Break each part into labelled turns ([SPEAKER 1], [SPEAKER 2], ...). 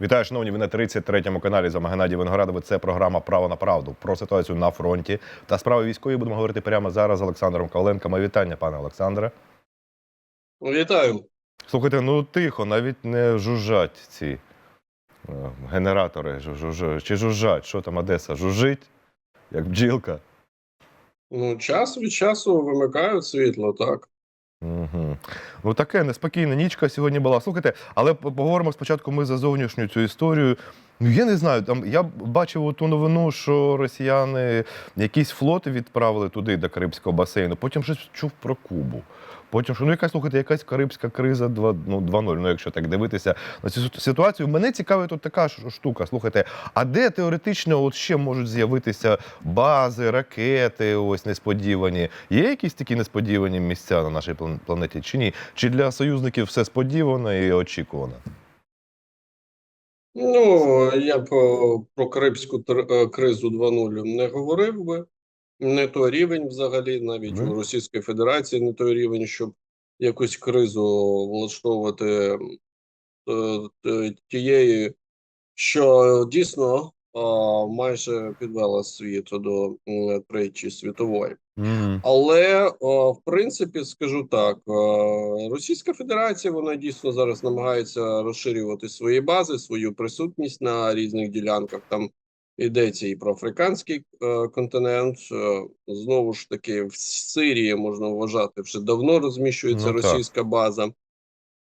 [SPEAKER 1] Вітаю, шановні, ви на 33-му каналі з вами Геннадій Виноградович. Це програма Право на правду про ситуацію на фронті та справи військові. Будемо говорити прямо зараз з Олександром Коваленком. Моє вітання, пане Олександре.
[SPEAKER 2] Вітаю.
[SPEAKER 1] Слухайте, ну тихо, навіть не жужжать ці е, генератори. жу- жу- Чи жужжать? Що там Одеса? Жужжить, як бджілка.
[SPEAKER 2] Ну, час від часу вимикають світло, так.
[SPEAKER 1] Угу. Ну таке неспокійна нічка сьогодні була. Слухайте, але поговоримо спочатку ми за зовнішню цю історію. Ну я не знаю. Там я бачив ту новину, що росіяни якісь флоти відправили туди до Карибського басейну. Потім щось чув про Кубу. Потім що ну якась слухайте, якась карибська криза 2, ну, 2.0, ну якщо так дивитися на цю ситуацію. Мене цікавить тут така ж штука. Слухайте, а де теоретично от ще можуть з'явитися бази, ракети, ось несподівані? Є якісь такі несподівані місця на нашій планеті чи ні? Чи для союзників все сподівано і очікувано?
[SPEAKER 2] Ну, я б про Карибську е, кризу 2.0 не говорив би. Не той рівень взагалі, навіть
[SPEAKER 1] Мгм.
[SPEAKER 2] у Російської Федерації не той рівень, щоб якусь кризу влаштовувати е, тієї, що дійсно майже підвела світ до Третьої світової.
[SPEAKER 1] Мгм.
[SPEAKER 2] Але в принципі скажу так: Російська Федерація вона дійсно зараз намагається розширювати свої бази, свою присутність на різних ділянках. Там йдеться і про африканський е, континент. Е, знову ж таки, в Сирії можна вважати, вже давно розміщується
[SPEAKER 1] Ну, так.
[SPEAKER 2] російська база.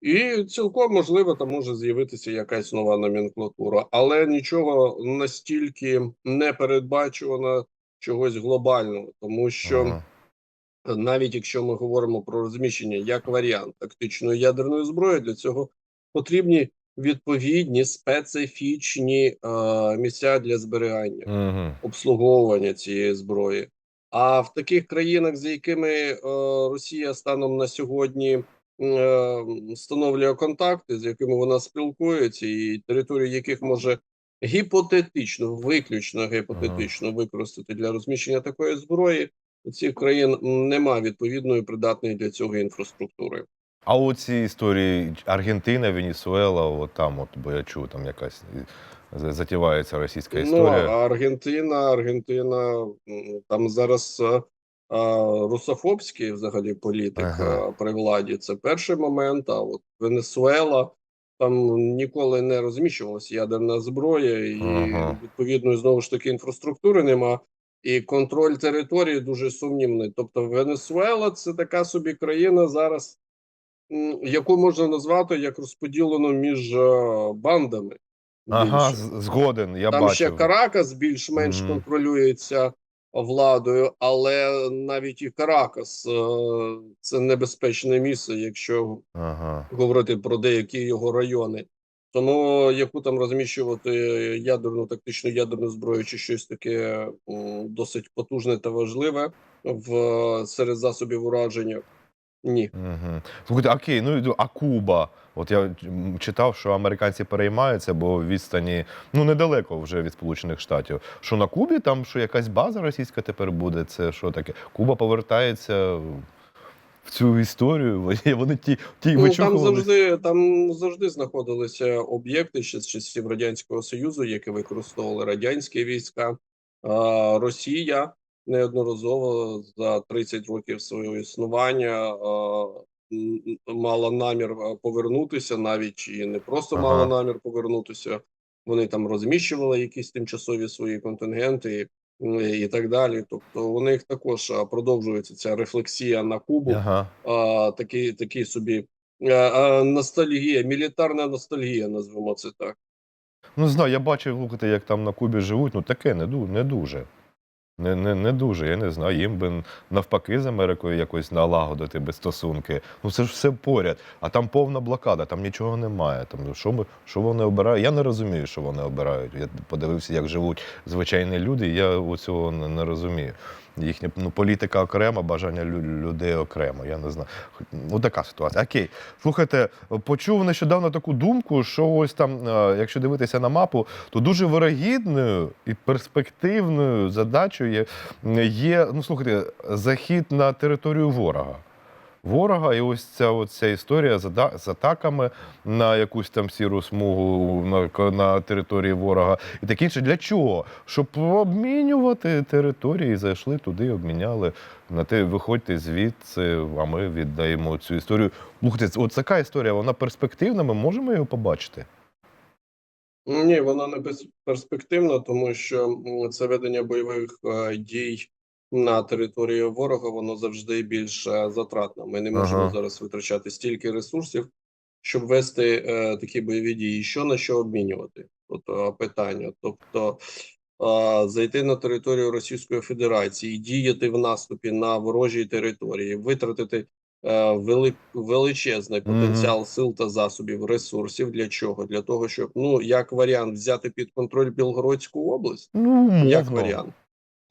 [SPEAKER 2] І цілком можливо, там може з'явитися якась нова номенклатура, але нічого настільки не передбачувано чогось глобального, тому що
[SPEAKER 1] Ага.
[SPEAKER 2] навіть якщо ми говоримо про розміщення як варіант тактичної ядерної зброї, для цього потрібні відповідні специфічні е, місця для зберігання
[SPEAKER 1] Мгм.
[SPEAKER 2] обслуговування цієї зброї. А в таких країнах, з якими е, Росія станом на сьогодні е, встановлює контакти, з якими вона спілкується, і територію яких може гіпотетично, виключно гіпотетично використати для розміщення такої зброї, у цих країн немає відповідної придатної для цього інфраструктури.
[SPEAKER 1] А у цій історії Аргентина, Венесуела, от там, от, бо я чув, там якась затівається російська
[SPEAKER 2] Ну,
[SPEAKER 1] історія.
[SPEAKER 2] а Аргентина, Аргентина там зараз а, а, русофобський взагалі політик
[SPEAKER 1] Ага.
[SPEAKER 2] при владі. Це перший момент. А от Венесуела там ніколи не розміщувалася ядерна зброя, і
[SPEAKER 1] Ага.
[SPEAKER 2] відповідної знову ж таки інфраструктури нема. І контроль території дуже сумнівний. Тобто, Венесуела це така собі країна зараз, яку можна назвати як розподілену між бандами.
[SPEAKER 1] Ага, згоден, я
[SPEAKER 2] Там ще. Каракас більш-менш
[SPEAKER 1] Мгм.
[SPEAKER 2] контролюється владою, але навіть і Каракас е, це небезпечне місце, якщо
[SPEAKER 1] Ага.
[SPEAKER 2] говорити про деякі його райони. Тому яку там розміщувати ядерну тактичну ядерну зброю чи щось таке досить потужне та важливе в серед засобів ураження. Ні.
[SPEAKER 1] Угу. Слухайте, окей, ну а Куба? От я читав, що американці переймаються, бо відстані ну недалеко вже від Сполучених Штатів. Що на Кубі там що якась база російська тепер буде? Це що таке? Куба повертається в цю історію. Вони ті, ті
[SPEAKER 2] Ну, там завжди там завжди знаходилися об'єкти ще з часів радянського союзу, які використовували радянські війська. Росія неодноразово за 30 років свого існування мала намір повернутися, навіть і не просто
[SPEAKER 1] Ага.
[SPEAKER 2] мала намір повернутися. Вони там розміщували якісь тимчасові свої контингенти і так далі. Тобто у них також продовжується ця рефлексія на Кубу
[SPEAKER 1] Ага.
[SPEAKER 2] а, такий, такий собі а, а, ностальгія, мілітарна ностальгія, назвемо це так.
[SPEAKER 1] Ну, не знаю, я бачив, слухайте, як там на Кубі живуть. Ну таке не, не дуже. Не, не, не дуже, я не знаю. Їм би навпаки з Америкою якось налагодити би стосунки. Ну це ж все поряд. А там повна блокада, там нічого немає. Там що ми що вони обирають? Я не розумію, що вони обирають. Я подивився, як живуть звичайні люди. Я цього не, не розумію. Їхня ну, політика окрема, бажання людей окремо. Я не знаю. Ну, така ситуація. Окей. Слухайте, почув нещодавно таку думку, що ось там, е, якщо дивитися на мапу, то дуже вирогідною і перспективною задачею є, є ну слухайте, захід на територію ворога. Ворога. І ось ця, от ця історія з, атаками на якусь там сіру смугу на, на території ворога. І таке інше. Для чого? Щоб обмінювати території, зайшли туди, обміняли. На те, виходьте звідси, а ми віддаємо цю історію. Слухайте, от така історія, вона перспективна, ми можемо її побачити.
[SPEAKER 2] Ні, вона не безперспективна, тому що це ведення бойових е, дій на території ворога, воно завжди більш е, затратно. Ми не можемо
[SPEAKER 1] Ага.
[SPEAKER 2] зараз витрачати стільки ресурсів, щоб вести е, такі бойові дії. Що на що обмінювати? От е, питання. Тобто е, зайти на територію Російської Федерації, діяти в наступі на ворожій території, витратити е, вели, величезний потенціал сил та засобів, ресурсів. Для чого? Для того, щоб ну як варіант взяти під контроль Білгородську область,
[SPEAKER 1] Ну,
[SPEAKER 2] як варіант,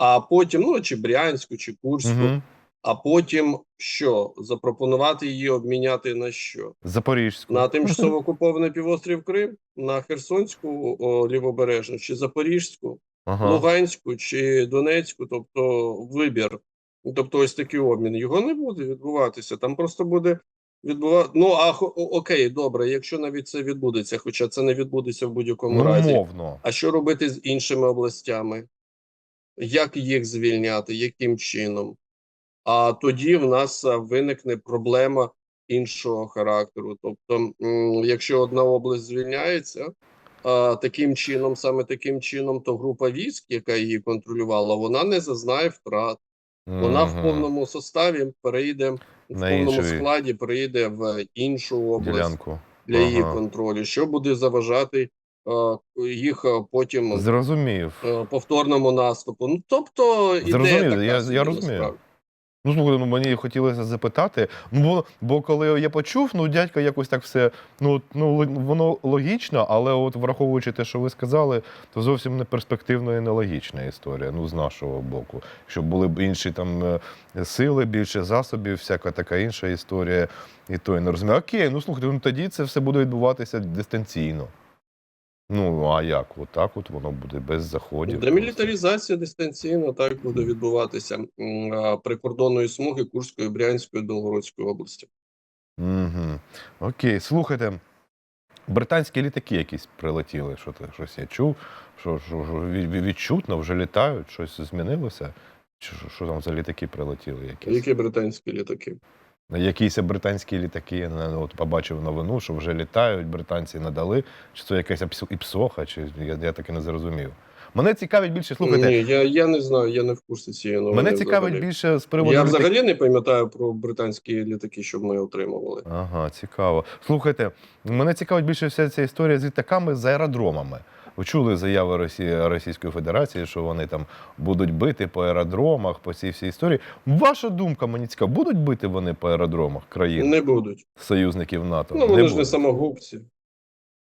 [SPEAKER 2] а потім ну чи Брянську, чи Курську,
[SPEAKER 1] Угу.
[SPEAKER 2] а потім що запропонувати її обміняти на що?
[SPEAKER 1] Запорізьку.
[SPEAKER 2] На тимчасово окупований півострів Крим, на Херсонську о, лівобережну чи Запорізьку,
[SPEAKER 1] Ага.
[SPEAKER 2] Луганську чи Донецьку, тобто вибір, тобто ось такий обмін. Його не буде відбуватися. Там просто буде відбувати. Ну а хо- окей, добре, якщо навіть це відбудеться, хоча це не відбудеться в будь-якому
[SPEAKER 1] Ну,
[SPEAKER 2] разі.
[SPEAKER 1] мовно.
[SPEAKER 2] А що робити з іншими областями? Як їх звільняти, яким чином? А тоді в нас виникне проблема іншого характеру. Тобто, якщо одна область звільняється таким чином, саме таким чином, то група військ, яка її контролювала, вона не зазнає втрат. Вона в повному составі перейде в
[SPEAKER 1] На
[SPEAKER 2] повному
[SPEAKER 1] інший
[SPEAKER 2] складі, перейде в іншу область
[SPEAKER 1] ділянку.
[SPEAKER 2] для її
[SPEAKER 1] Ага.
[SPEAKER 2] контролю. Що буде заважати їх потім
[SPEAKER 1] Зрозумів.
[SPEAKER 2] е, повторному наступу. Ну тобто ідея
[SPEAKER 1] Зрозумів,
[SPEAKER 2] така
[SPEAKER 1] я- я розумію. Ну, слухай, ну мені хотілося запитати. Ну, бо, бо коли я почув, ну дядька якось так все. Ну, ну воно логічно, але от враховуючи те, що ви сказали, то зовсім не перспективна і нелогічна історія. Ну, з нашого боку. Щоб були б інші там е, сили, більше засобів, всяка така інша історія. І то я не розумію. Окей, ну слухайте, ну тоді це все буде відбуватися дистанційно. Ну, а як? От так от воно буде без заходів.
[SPEAKER 2] Демілітаризація дистанційно так буде відбуватися м, прикордонної смуги Курської, Брянської, Білгородської області.
[SPEAKER 1] Угу. Окей, слухайте. Британські літаки якісь прилетіли. Що ти щось я чув? Що, що, що від- від- відчутно вже літають, щось змінилося? Чи що, що там за літаки прилетіли? Якісь?
[SPEAKER 2] Які британські літаки?
[SPEAKER 1] Якісь британські літаки, я не- от побачив новину, що вже літають, британці надали. Чи це якась іпсо- іпсоха, чи я, я таки не зрозумів. Мене цікавить більше, слухайте,
[SPEAKER 2] Ні, я, я не знаю, я не в курсі цієї новини.
[SPEAKER 1] мене цікавить
[SPEAKER 2] взагалі.
[SPEAKER 1] більше з приводу
[SPEAKER 2] Я взагалі не пам'ятаю про британські літаки, щоб ми отримували.
[SPEAKER 1] Ага, цікаво. Слухайте, мене цікавить більше вся ця історія з літаками з аеродромами. Ви чули заяви Росії, Російської Федерації, що вони там будуть бити по аеродромах, по цій всій історії. Ваша думка, мені цікаво, будуть бити вони по аеродромах країн
[SPEAKER 2] Не будуть.
[SPEAKER 1] союзників НАТО?
[SPEAKER 2] Ну, вони ж не самогубці.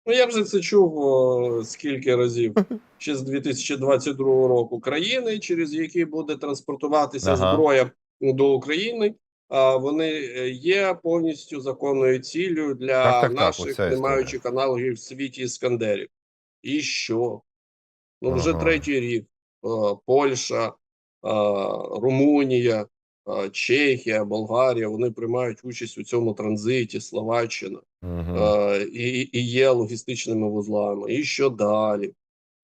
[SPEAKER 2] Ну, я вже це чув о, скільки разів. Ще з 2022 року країни, через які буде транспортуватися
[SPEAKER 1] Ага.
[SPEAKER 2] зброя до України. А вони е, є повністю законною ціллю для
[SPEAKER 1] Так, так, так,
[SPEAKER 2] наших,
[SPEAKER 1] оця
[SPEAKER 2] не маючих аналогів в світі іскандерів. І що? Ну, вже
[SPEAKER 1] Ага.
[SPEAKER 2] третій рік. Е, Польща, е, Румунія, е, Чехія, Болгарія вони приймають участь у цьому транзиті, Словаччина е, і, і є логістичними вузлами. І що далі?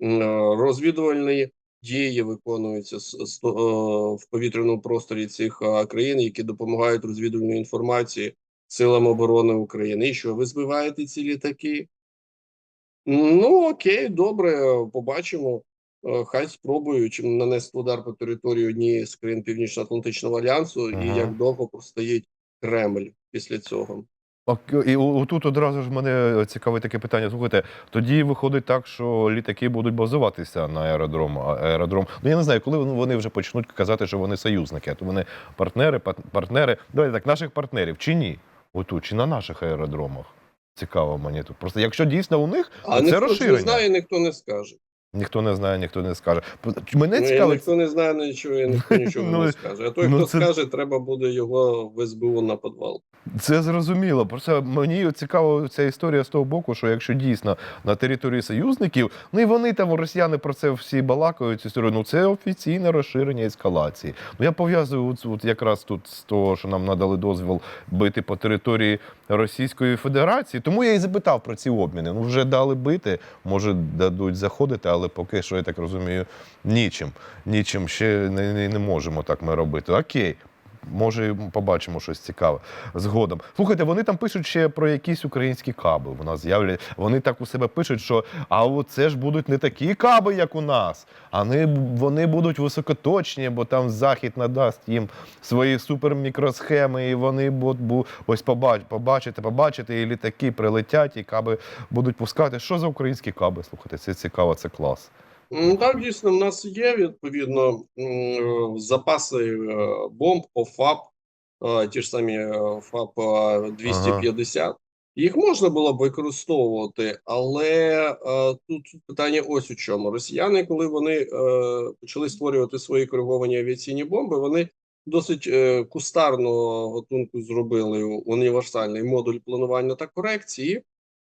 [SPEAKER 2] Е, Розвідувальні дії виконуються е, в повітряному просторі цих е, країн, які допомагають розвідувальній інформації силам оборони України. І що ви збиваєте ці літаки? Ну окей, добре, побачимо. Е, Хай спробують нанести удар по території однієї з країн Північно-Атлантичного альянсу, і як довго простоїть Кремль після цього.
[SPEAKER 1] І тут одразу ж мене цікавить таке питання. Слухайте, тоді виходить так, що літаки будуть базуватися на аеродром. аеродром. Ну я не знаю, коли вони- вже почнуть казати, що вони союзники, а то вони партнери, партнери. Давайте так, наших партнерів чи ні? Отут, чи на наших аеродромах? Цікаво мені тут. Просто якщо дійсно у них,
[SPEAKER 2] А
[SPEAKER 1] то це
[SPEAKER 2] ніхто не
[SPEAKER 1] розширення.
[SPEAKER 2] знає, ніхто не скаже.
[SPEAKER 1] Ніхто не знає, ніхто не скаже. Мене
[SPEAKER 2] Ну,
[SPEAKER 1] цікавить.
[SPEAKER 2] ніхто не знає нічого, і ніхто нічого
[SPEAKER 1] Ну,
[SPEAKER 2] не скаже. А той,
[SPEAKER 1] ну,
[SPEAKER 2] хто
[SPEAKER 1] це-
[SPEAKER 2] скаже, треба буде його в СБУ на підвал.
[SPEAKER 1] Це зрозуміло. Просто мені цікава ця історія з того боку, що якщо дійсно на території союзників, ну і вони там росіяни про це всі балакають. цю історію, Ну це офіційне розширення ескалації. Ну я пов'язую от, от якраз тут з того, що нам надали дозвіл бити по території Російської Федерації. Тому я і запитав про ці обміни. Ну вже дали бити, може дадуть заходити, але поки що я так розумію, нічим. Нічим ще не, не, не можемо так ми робити. Окей. Може, побачимо щось цікаве згодом. Слухайте, вони там пишуть ще про якісь українські каби. У нас з'являть. Вони так у себе пишуть, що а це ж будуть не такі каби, як у нас. А вони, будуть високоточні, бо там захід надасть їм свої супермікросхеми, і вони бу- бу- ось побач, побачите, побачите, і літаки прилетять, і каби будуть пускати. Що за українські каби? Слухайте, це цікаво, це клас.
[SPEAKER 2] Ну, Так, дійсно, в нас є відповідно запаси е, бомб по ФАП, е, ті ж самі е, ФАП е, 250. Їх можна було б використовувати, але тут питання ось у чому. Росіяни, коли вони почали створювати свої кориговані авіаційні бомби, вони досить кустарного готунку зробили універсальний модуль планування та корекції,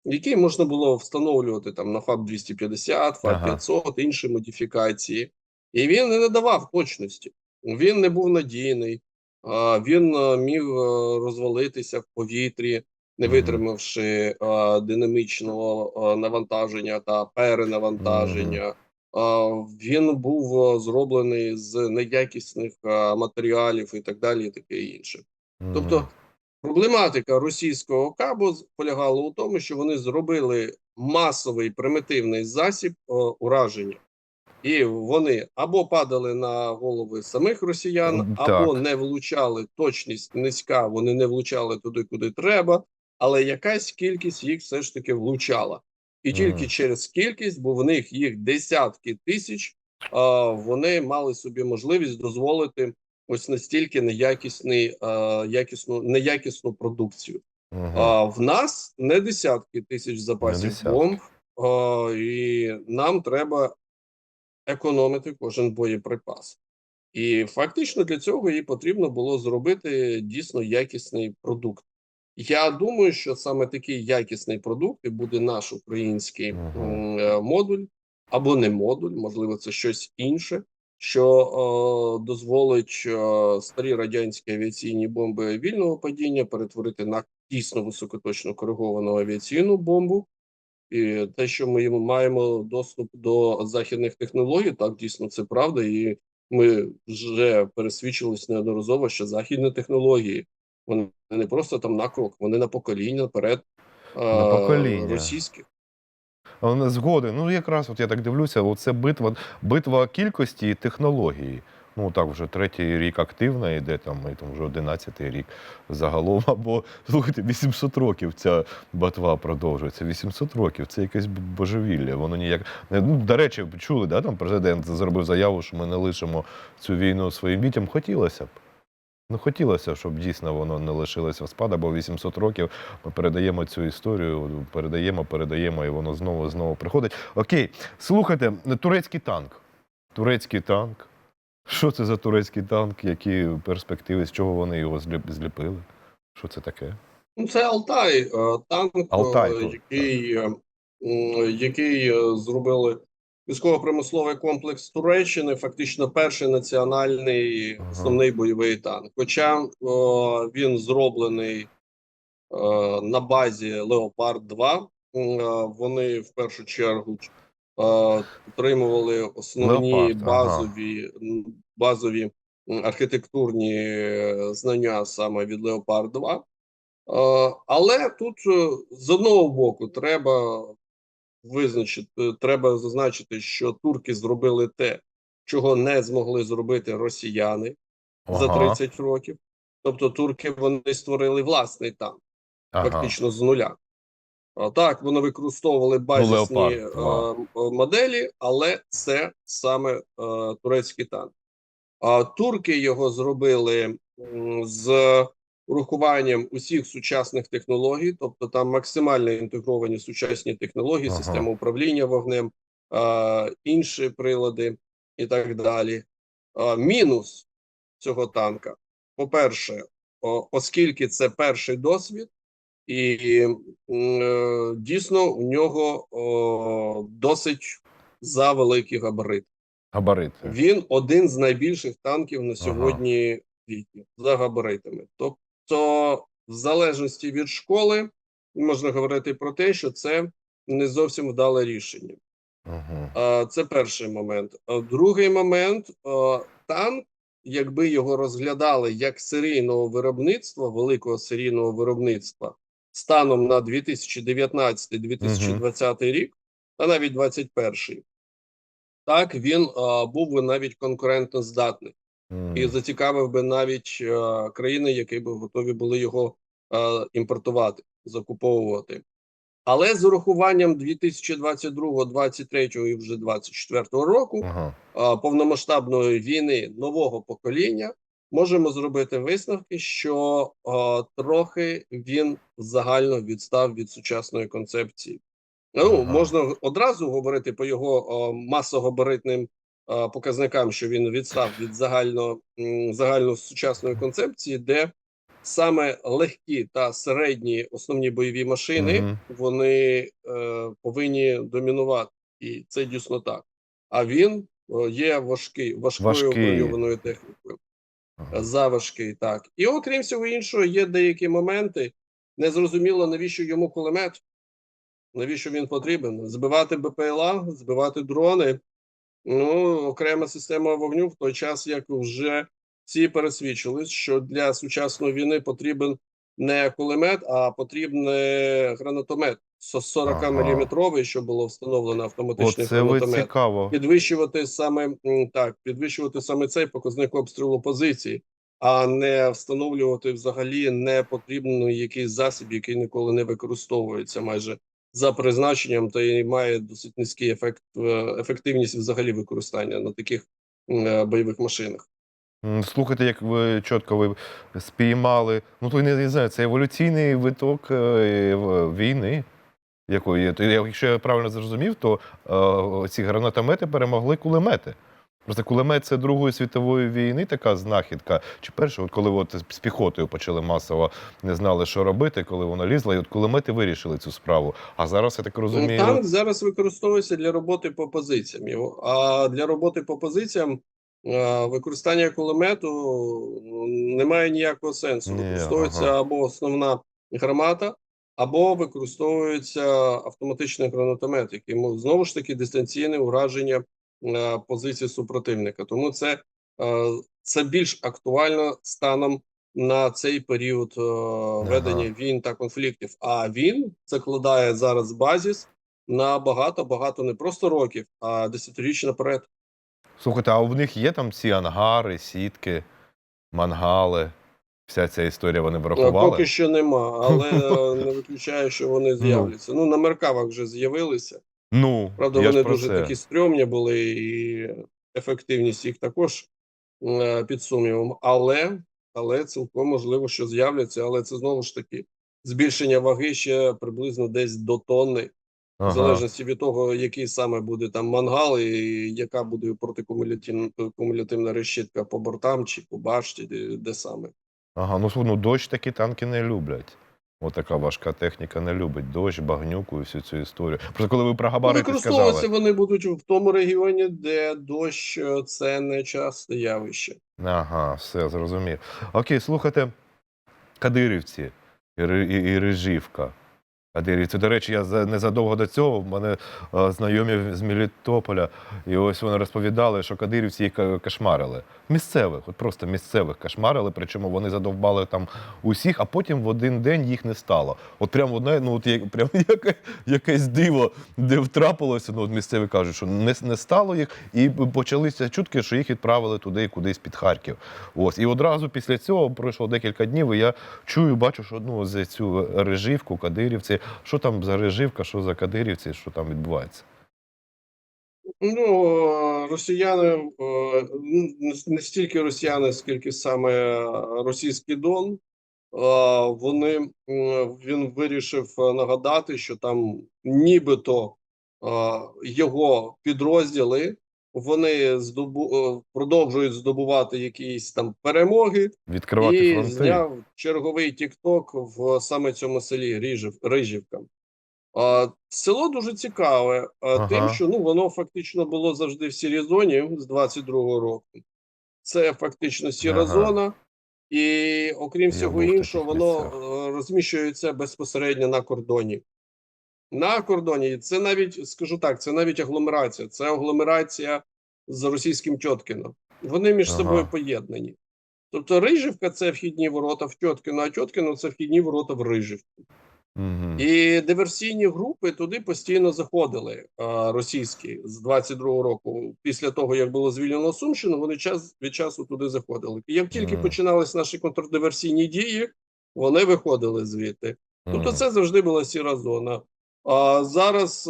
[SPEAKER 2] який можна було встановлювати там на ФАБ 250, ФАБ
[SPEAKER 1] Ага.
[SPEAKER 2] 500, інші модифікації, і він не надавав точності. Він не був надійний, він е, міг е, розвалитися в повітрі, не витримавши динамічного навантаження та перенавантаження. Він був е, зроблений з неякісних матеріалів і так далі, і таке інше. Тобто. Проблематика російського кабу полягала у тому, що вони зробили масовий примітивний засіб е, ураження, і вони або падали на голови самих росіян,
[SPEAKER 1] М,
[SPEAKER 2] або
[SPEAKER 1] так.
[SPEAKER 2] не влучали точність низька, вони не влучали туди, куди треба, але якась кількість їх все ж таки влучала. І тільки
[SPEAKER 1] Мгм.
[SPEAKER 2] через кількість, бо в них їх десятки тисяч, а, вони мали собі можливість дозволити ось настільки неякісний, а, якісну, неякісну продукцію.
[SPEAKER 1] Мгм.
[SPEAKER 2] А в нас не десятки тисяч запасів
[SPEAKER 1] десятки.
[SPEAKER 2] бомб, а, і нам треба економити кожен боєприпас. І фактично для цього їй потрібно було зробити дійсно якісний продукт. Я думаю, що саме такий якісний продукт і буде наш український
[SPEAKER 1] Мгм.
[SPEAKER 2] м, е, модуль або не модуль, можливо, це щось інше, що е, дозволить е, старі радянські авіаційні бомби вільного падіння перетворити на дійсно високоточно кориговану авіаційну бомбу. І те, що ми маємо доступ до західних технологій, так дійсно це правда. І ми вже пересвідчились неодноразово, що західні технології вони не просто там на крок, вони на покоління наперед
[SPEAKER 1] На покоління.
[SPEAKER 2] російських.
[SPEAKER 1] Згоден. Ну якраз от я так дивлюся, оце битва, битва кількості і технології. Ну так вже третій рік активна йде, там і там вже одинадцятий рік загалом. Або слухайте, 800 років ця битва продовжується. 800 років це якесь божевілля. Воно ніяк ну, до речі, чули, да? Там президент зробив заяву, що ми не лишимо цю війну своїм дітям. Хотілося б. Ну, хотілося, щоб дійсно воно не лишилося в спада, бо 800 років ми передаємо цю історію, передаємо, передаємо, і воно знову знову приходить. Окей, слухайте, турецький танк. Турецький танк. Що це за турецький танк? Які перспективи, з чого вони його зліпили? Що це таке?
[SPEAKER 2] Ну, це Алтай, е, танк,
[SPEAKER 1] Алтай,
[SPEAKER 2] який, е, який е, зробили військово-промисловий комплекс Туреччини, фактично перший національний основний бойовий танк. Хоча е, він зроблений е, на базі Леопард 2, е, вони в першу чергу е, отримували основні
[SPEAKER 1] Леопард,
[SPEAKER 2] базові, м, базові архітектурні знання саме від Леопард 2. Е, Але тут з одного боку треба визначити, треба зазначити, що турки зробили те, чого не змогли зробити росіяни за 30 років. Тобто турки вони створили власний танк,
[SPEAKER 1] ага.
[SPEAKER 2] фактично з нуля. А, Так, вони використовували базисні
[SPEAKER 1] Леопард
[SPEAKER 2] е, моделі, але це саме е, турецький танк. А турки його зробили з урахуванням усіх сучасних технологій, тобто там максимально інтегровані сучасні технології,
[SPEAKER 1] Ага.
[SPEAKER 2] система управління вогнем, е, інші прилади і так далі. Е, мінус цього танка, по-перше, оскільки це перший досвід, і е, дійсно у нього о, досить завеликий габарит.
[SPEAKER 1] Габарити.
[SPEAKER 2] Він один з найбільших танків на сьогодні світі за габаритами. Тобто, в залежності від школи, можна говорити про те, що це не зовсім вдале рішення.
[SPEAKER 1] Угу.
[SPEAKER 2] Це перший момент. Другий момент танк, якби його розглядали як серійного виробництва, великого серійного виробництва станом на 2019-2020 рік, а навіть 2021, так він був би навіть конкурентно здатний і зацікавив би навіть е, країни, які б готові були його е, імпортувати, закуповувати. Але з урахуванням 2022, 2023 і вже 2024 року
[SPEAKER 1] Ага.
[SPEAKER 2] е, повномасштабної війни нового покоління можемо зробити висновки, що е, трохи він загально відстав від сучасної концепції. Ну
[SPEAKER 1] Ага.
[SPEAKER 2] можна одразу говорити по його е, масогабаритним показникам, що він відстав від загально загально сучасної концепції, де саме легкі та середні основні бойові машини
[SPEAKER 1] Мгм.
[SPEAKER 2] вони е, повинні домінувати, і це дійсно так. А він е, є важкий, важкою броньованою технікою. Заважкий, так. І окрім всього іншого, є деякі моменти. Незрозуміло, навіщо йому кулемет, навіщо він потрібен. Збивати БПЛА, збивати дрони. Ну, окрема система вогню в той час, як вже всі пересвідчились, що для сучасної війни потрібен не кулемет, а потрібен гранатомет 40 мм, що було встановлено автоматичний
[SPEAKER 1] Оце ви
[SPEAKER 2] гранатомет
[SPEAKER 1] цікаво.
[SPEAKER 2] підвищувати саме так, підвищувати саме цей показник обстрілу позиції, а не встановлювати взагалі не потрібний якийсь засіб, який ніколи не використовується майже за призначенням, та й має досить низький ефект е, ефективність взагалі використання на таких е, бойових машинах.
[SPEAKER 1] Слухайте, як ви чітко ви спіймали. Ну, то не, знаю, це еволюційний виток е, війни. Якої, то, якщо я правильно зрозумів, то е, ці гранатомети перемогли кулемети. Просто кулемет це Другої світової війни така знахідка. Чи перше, от коли от з піхотою почали масово не знали, що робити, коли вона лізла, і от кулемети вирішили цю справу. А зараз я так
[SPEAKER 2] Ну,
[SPEAKER 1] розумію.
[SPEAKER 2] Танк зараз використовується для роботи по позиціям. Його- А для роботи по позиціям е, використання кулемету ну, немає ніякого сенсу.
[SPEAKER 1] Ні,
[SPEAKER 2] Використовується
[SPEAKER 1] ага.
[SPEAKER 2] або основна гармата, або використовується автоматичний гранатомет, який знову ж таки дистанційне ураження позиції супротивника. Тому це, е, це більш актуально станом на цей період е, ведення війн та конфліктів. А він закладає зараз базіс на багато багато не просто років, а десятиріч наперед.
[SPEAKER 1] Слухайте, а в них є там ці ангари, сітки, мангали. Вся ця історія вони
[SPEAKER 2] Е,
[SPEAKER 1] врахували?
[SPEAKER 2] Поки що нема, але е, не виключаю, що вони з'являться. Ну на меркавах вже з'явилися.
[SPEAKER 1] Ну,
[SPEAKER 2] Правда,
[SPEAKER 1] я
[SPEAKER 2] вони дуже
[SPEAKER 1] це.
[SPEAKER 2] такі стрьомні були, і ефективність їх також е, під сумнівом. Але, але цілком можливо, що з'являться. Але це знову ж таки збільшення ваги ще приблизно десь до тонни, в залежності від того, який саме буде там мангал, і яка буде протикумулятивна кумулятивна решітка по бортам чи по башті, де, саме.
[SPEAKER 1] Ага, ну ну дощ такі танки не люблять. Отака важка техніка не любить. Дощ, багнюку і всю цю історію. Просто коли ви про габарити
[SPEAKER 2] Використовуватися
[SPEAKER 1] сказали.
[SPEAKER 2] вони будуть в тому регіоні, де дощ е, це не часте явище.
[SPEAKER 1] Ага, все, зрозумів. Окей, слухайте, Кадирівці і, і, і Рижівка. Кадирівці. До речі, я незадовго до цього в мене е, знайомі з Мелітополя, і ось вони розповідали, що кадирівці їх кошмарили. Місцевих, от просто місцевих кошмарили, причому вони задовбали там усіх, а потім в один день їх не стало. От прям одне, ну от як, прям яке, якесь диво, де втрапилося. Ну, от місцеві кажуть, що не, не стало їх, і почалися чутки, що їх відправили туди, кудись під Харків. Ось і одразу після цього пройшло декілька днів. І я чую, бачу, що ну за цю реживку, кадирівці, що там за реживка, що за кадирівці, що там відбувається.
[SPEAKER 2] Ну, е, росіяни е, не- стільки росіяни, скільки саме е, російський Дон. е, Вони він вирішив е, нагадати, що там нібито його підрозділи вони здобу е, продовжують здобувати якісь там перемоги,
[SPEAKER 1] Відкривати
[SPEAKER 2] і
[SPEAKER 1] фронти.
[SPEAKER 2] зняв черговий тікток в саме цьому селі Ріжів, Рижівка. А, село дуже цікаве,
[SPEAKER 1] Ага.
[SPEAKER 2] тим, що ну воно фактично було завжди в сірій зоні з 22-го року. Це фактично сіра
[SPEAKER 1] Ага.
[SPEAKER 2] зона, і окрім всього іншого, воно
[SPEAKER 1] місцях.
[SPEAKER 2] е, розміщується безпосередньо на кордоні. На кордоні це навіть скажу так, це навіть агломерація. Це агломерація з російським Тьоткіно. Вони між
[SPEAKER 1] Ага.
[SPEAKER 2] собою поєднані. Тобто Рижівка це вхідні ворота в Тьоткіно, а Тьоткіно це вхідні ворота в Рижівку.
[SPEAKER 1] Мгм.
[SPEAKER 2] І диверсійні групи туди постійно заходили а, російські з 22-го року. Після того як було звільнено Сумщину, вони час від часу туди заходили. І як тільки
[SPEAKER 1] Мгм.
[SPEAKER 2] починались наші контрдиверсійні дії, вони виходили звідти. Тобто, це завжди була сіра зона. А зараз,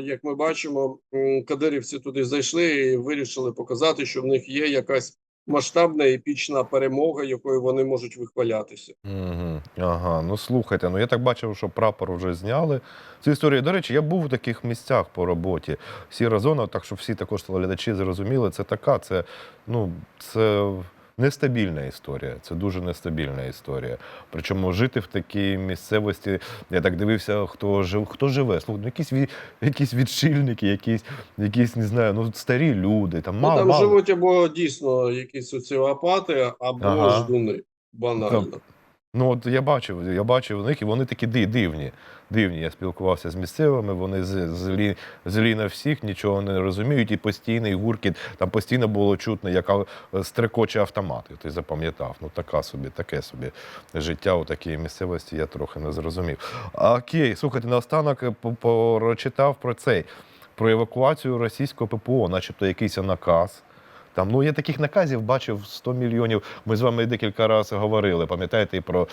[SPEAKER 2] як ми бачимо, кадирівці туди зайшли і вирішили показати, що в них є якась масштабна епічна перемога, якою вони можуть вихвалятися.
[SPEAKER 1] Мгм. Ага, ну слухайте, ну я так бачив, що прапор вже зняли. Цю історію. До речі, я був у таких місцях по роботі. Сіра зона, так що всі також глядачі зрозуміли, це така, це ну це нестабільна історія. Це дуже нестабільна історія. Причому жити в такій місцевості, я так дивився, хто жив, хто живе. Слух, ну якісь якісь відшильники, якісь, якісь не знаю, ну старі люди. Там
[SPEAKER 2] Ну, там
[SPEAKER 1] мало.
[SPEAKER 2] живуть або дійсно якісь соціопати, або
[SPEAKER 1] Ага.
[SPEAKER 2] ждуни. Банально.
[SPEAKER 1] Ну от я бачив, я бачив них, і вони такі ди- дивні. Дивні. Я спілкувався з місцевими, вони злі, злі на всіх, нічого не розуміють, і постійний гуркіт, там постійно було чутно, яка стрекоче автомат. Ти запам'ятав. Ну така собі, таке собі життя у такій місцевості я трохи не зрозумів. Окей, слухайте, наостанок е, прочитав про цей. Про евакуацію російського ППО, начебто якийсь наказ. Там, ну, я таких наказів бачив 100 мільйонів. Ми з вами декілька разів говорили. Пам'ятаєте, про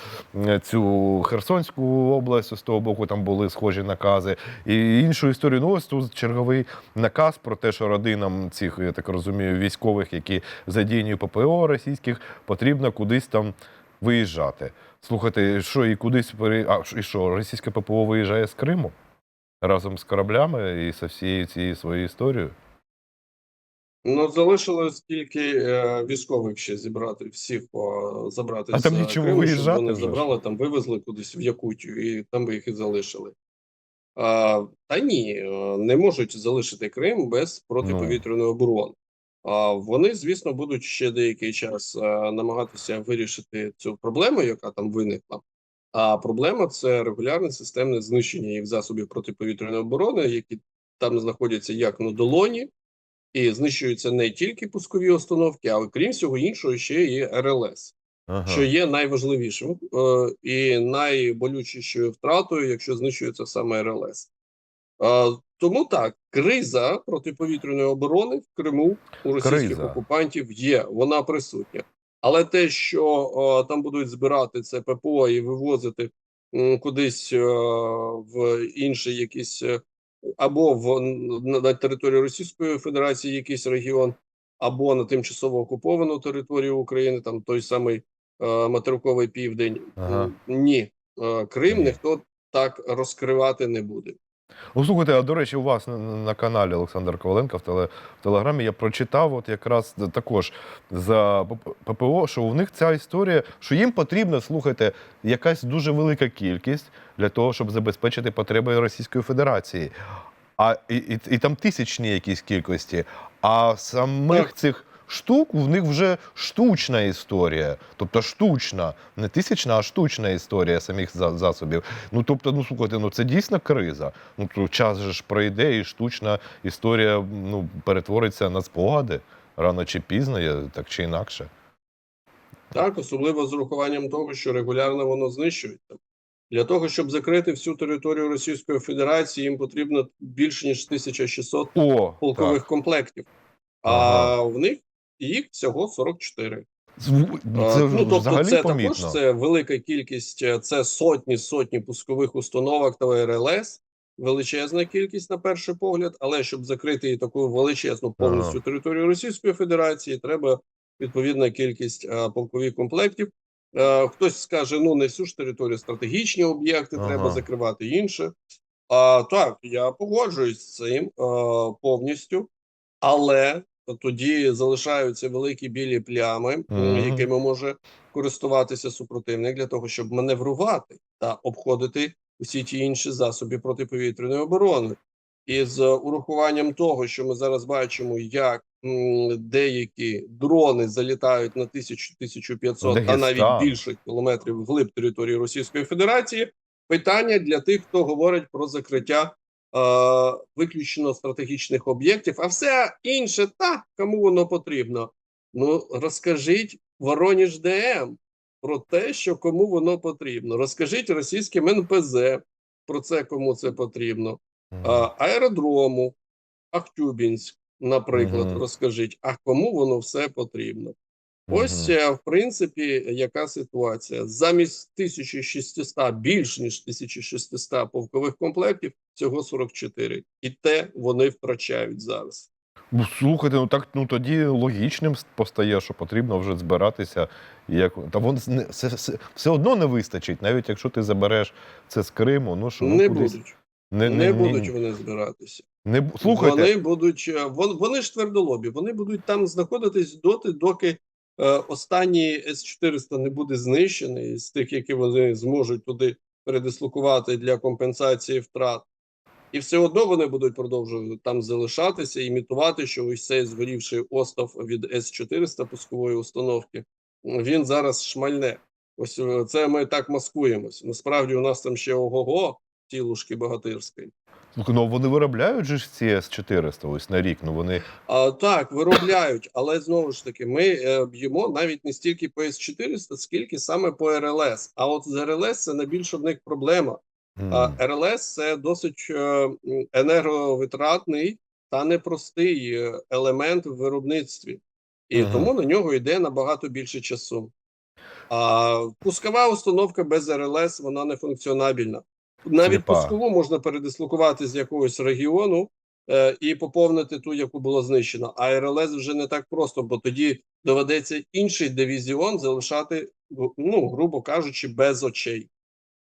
[SPEAKER 1] цю Херсонську область з того боку там були схожі накази. І іншу історію. Ну, ось тут черговий наказ про те, що родинам цих, я так розумію, військових, які задіяні ППО російських, потрібно кудись там виїжджати. Слухайте, що і кудись а, і що, російське ППО виїжджає з Криму разом з кораблями і з всією цією своєю історією?
[SPEAKER 2] Ну, залишилось тільки е, військових ще зібрати, всіх по, забрати
[SPEAKER 1] А
[SPEAKER 2] з
[SPEAKER 1] там
[SPEAKER 2] е,
[SPEAKER 1] нічого
[SPEAKER 2] Криму, щоб
[SPEAKER 1] виїжджати
[SPEAKER 2] вони
[SPEAKER 1] вже
[SPEAKER 2] забрали, там вивезли кудись в Якутію, і там би їх і залишили. А, та ні, е, не можуть залишити Крим без протиповітряної оборони. А вони, звісно, будуть ще деякий час е, намагатися вирішити цю проблему, яка там виникла. А проблема це регулярне системне знищення їх засобів протиповітряної оборони, які там знаходяться як на долоні, і знищуються не тільки пускові установки, а крім всього іншого, ще і РЛС,
[SPEAKER 1] Ага.
[SPEAKER 2] що є найважливішим е, і найболючішою втратою, якщо знищується саме РЛС. Е, тому так, криза протиповітряної оборони в Криму у російських
[SPEAKER 1] Криза.
[SPEAKER 2] окупантів є, вона присутня. Але те, що е, там будуть збирати це ППО і вивозити м, кудись е, в інший якийсь е, або в на, на території Російської Федерації якийсь регіон, або на тимчасово окуповану територію України, там той самий е, материковий південь.
[SPEAKER 1] Ага.
[SPEAKER 2] Ні, е, Крим ніхто так розкривати не буде.
[SPEAKER 1] Ну, слухайте, а до речі, у вас на, на каналі Олександр Коваленко в, теле, в телеграмі я прочитав от якраз також за ППО, що у них ця історія, що їм потрібна, слухайте, якась дуже велика кількість для того, щоб забезпечити потреби Російської Федерації. А і, і, і там тисячні якісь кількості. А самих
[SPEAKER 2] Так.
[SPEAKER 1] цих штук в них вже штучна історія. Тобто штучна, не тисячна, а штучна історія самих засобів. Ну тобто, ну слухайте, ну це дійсно криза. Ну то час же ж пройде, і штучна історія ну, перетвориться на спогади рано чи пізно, так чи інакше.
[SPEAKER 2] Так, особливо з урахуванням того, що регулярно воно знищується. Для того, щоб закрити всю територію Російської Федерації, їм потрібно більше ніж 1600
[SPEAKER 1] О,
[SPEAKER 2] полкових
[SPEAKER 1] так.
[SPEAKER 2] комплектів, а
[SPEAKER 1] Ага.
[SPEAKER 2] в них їх всього 44.
[SPEAKER 1] Ну, Це
[SPEAKER 2] ну, тобто, це
[SPEAKER 1] помітно.
[SPEAKER 2] також це велика кількість, е, це сотні сотні пускових установок та РЛС, величезна кількість на перший погляд. Але щоб закрити таку величезну повністю
[SPEAKER 1] Ага.
[SPEAKER 2] територію Російської Федерації, треба відповідна кількість е, полкових комплектів. Е, хтось скаже: ну не всю ж територію, стратегічні об'єкти
[SPEAKER 1] Ага.
[SPEAKER 2] треба закривати інше. А, так, я погоджуюсь з цим е, повністю, але тоді залишаються великі білі плями, м,
[SPEAKER 1] Мгм.
[SPEAKER 2] якими може користуватися супротивник для того, щоб маневрувати та обходити усі ті інші засоби протиповітряної оборони. І з урахуванням того, що ми зараз бачимо, як деякі дрони залітають на 1000-1500, а навіть більше кілометрів вглиб території Російської Федерації, питання для тих, хто говорить про закриття виключно стратегічних об'єктів, а все інше так, кому воно потрібно. Ну розкажіть Вороніж ДМ про те, що кому воно потрібно. Розкажіть російським НПЗ про це, кому це потрібно. А, аеродрому, Ахтюбінськ, наприклад, розкажіть, а кому воно все потрібно? Ось, в принципі, яка ситуація. Замість 1600, більш ніж 1600 полкових комплектів, всього 44. І те вони втрачають зараз.
[SPEAKER 1] Ну, слухайте, ну так ну тоді логічним постає, що потрібно вже збиратися. Як та вон все, все, все одно не вистачить, навіть якщо ти забереш це з Криму. Ну що ну,
[SPEAKER 2] не
[SPEAKER 1] кудись-
[SPEAKER 2] будуть.
[SPEAKER 1] не,
[SPEAKER 2] Не,
[SPEAKER 1] не,
[SPEAKER 2] будуть
[SPEAKER 1] ні-
[SPEAKER 2] вони збиратися.
[SPEAKER 1] не слухайте.
[SPEAKER 2] Вони будуть е, вони ж твердолобі. Вони будуть там знаходитись доти, доки останній С-400 не буде знищений з тих, які вони зможуть туди передислокувати для компенсації втрат. І все одно вони будуть продовжувати там залишатися, імітувати, що ось цей згорівший остов від С-400 пускової установки він зараз шмальне. Ось е, це ми так маскуємось. Насправді у нас там ще ого-го тілушки богатирської.
[SPEAKER 1] Слухай, ну вони виробляють же ж ці С-400 ось на рік. Ну вони
[SPEAKER 2] А, так, виробляють, але знову ж таки, ми е, б'ємо навіть не стільки по С-400, скільки саме по РЛС. А от з РЛС це найбільша в них проблема.
[SPEAKER 1] м,
[SPEAKER 2] А РЛС це досить е, енерговитратний та непростий е, елемент в виробництві, і
[SPEAKER 1] Мгм.
[SPEAKER 2] тому на нього йде набагато більше часу. А пускова установка без РЛС вона не функціонабільна. Навіть
[SPEAKER 1] Сліпа.
[SPEAKER 2] пускову можна передислокувати з якогось регіону е, і поповнити ту, яку було знищено. А РЛС вже не так просто, бо тоді доведеться інший дивізіон залишати, ну грубо кажучи, без очей.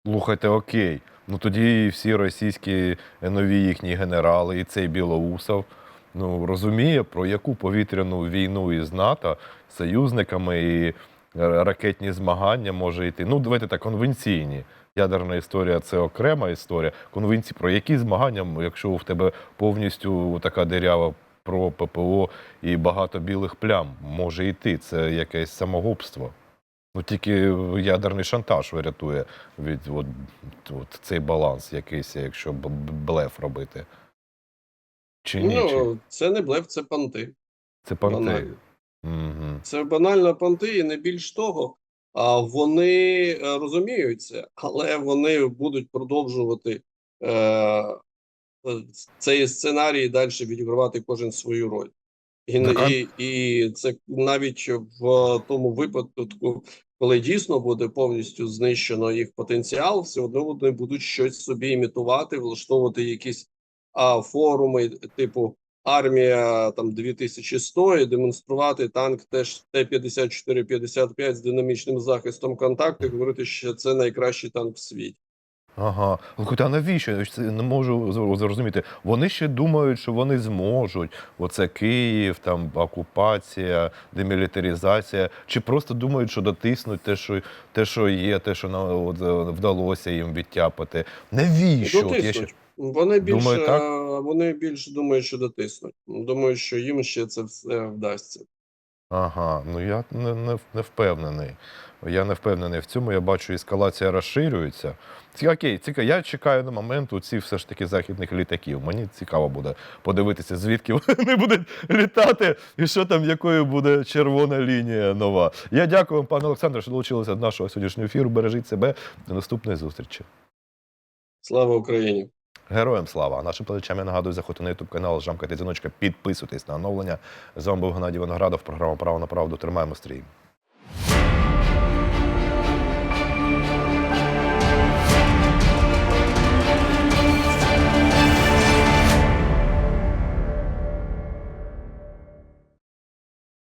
[SPEAKER 1] Слухайте, окей. Ну тоді всі російські нові їхні генерали, і цей Білоусов, ну розуміє, про яку повітряну війну із НАТО союзниками і е, ракетні змагання може йти. Ну, давайте так, конвенційні. Ядерна історія це окрема історія. Конвенції про які змагання, якщо в тебе повністю така дирява про ППО і багато білих плям може йти. Це якесь самогубство. Ну тільки ядерний шантаж врятує від от, от цей баланс якийсь, якщо блеф робити. Чи ні?
[SPEAKER 2] Ну це не блеф, це понти.
[SPEAKER 1] Це панти.
[SPEAKER 2] банально.
[SPEAKER 1] Угу.
[SPEAKER 2] Це банально понти, і не більш того. Вони е, розуміють це, але вони будуть продовжувати е, е, цей сценарій далі відігравати кожен свою роль. І, і, і це навіть в тому випадку, коли дійсно буде повністю знищено їх потенціал, все одно вони будуть щось собі імітувати, влаштовувати якісь а, форуми, типу армія там 2100 і демонструвати танк теж Т-54-55 з динамічним захистом контакту, і говорити, що це найкращий танк в світі.
[SPEAKER 1] Ага. А навіщо? Не можу зрозуміти. Вони ще думають, що вони зможуть. Оце Київ, там окупація, демілітаризація. Чи просто думають, що дотиснуть те, що, те, що є, те, що на, от, вдалося їм відтяпати. Навіщо? От я ще...
[SPEAKER 2] Вони більше
[SPEAKER 1] Думаю, так?
[SPEAKER 2] вони більше думають, що дотиснуть. Думаю, що їм ще це все вдасться.
[SPEAKER 1] Ага, ну я не, не, не впевнений. Я не впевнений в цьому. Я бачу, ескалація розширюється. Ці, окей, цікаво. Я чекаю на момент у цих все ж таки західних літаків. Мені цікаво буде подивитися, звідки вони будуть літати, і що там, якою буде червона лінія нова. Я дякую вам, пане Олександре, що долучилися до нашого сьогоднішнього ефіру. Бережіть себе. До наступної зустрічі.
[SPEAKER 2] Слава Україні!
[SPEAKER 1] Героям слава! Нашим плечам я нагадую, заходьте на ютуб канал, жамкайте дзвіночка, підписуйтесь на оновлення. З вами був Геннадій Виноградов, програма Право на правду. Тримаємо стрій.